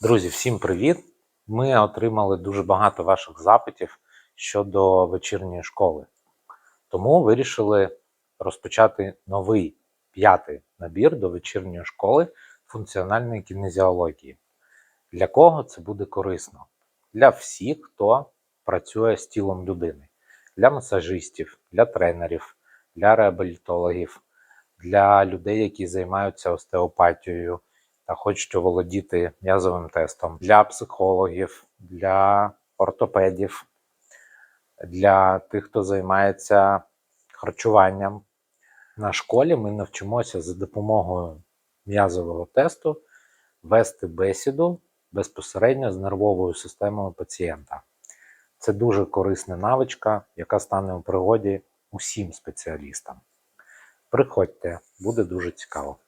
Друзі, всім привіт! Ми отримали дуже багато ваших запитів щодо вечірньої школи. Тому вирішили розпочати новий п'ятий набір до вечірньої школи функціональної кінезіології. Для кого це буде корисно? Для всіх, хто працює з тілом людини, для масажистів, для тренерів, для реабілітологів, для людей, які займаються остеопатією та хочуть оволодіти м'язовим тестом, для психологів, для ортопедів, для тих, хто займається харчуванням. На школі ми навчимося за допомогою м'язового тесту вести бесіду безпосередньо з нервовою системою пацієнта. Це дуже корисна навичка, яка стане у пригоді усім спеціалістам. Приходьте, буде дуже цікаво.